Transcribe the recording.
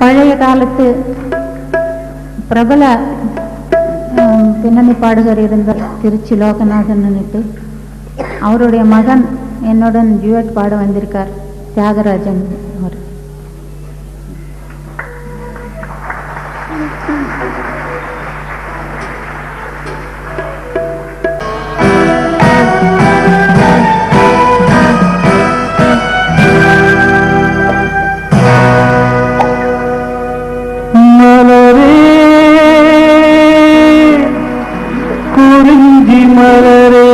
பழைய காலத்து பிரபல பின்னணி பாடகர் இருந்த திருச்சி லோகநாதன் நினைத்து அவருடைய மகன் என்னுடன் டியூட் பாட வந்திருக்கார் தியாகராஜன் அவர். মেহেন্দি মারা রে।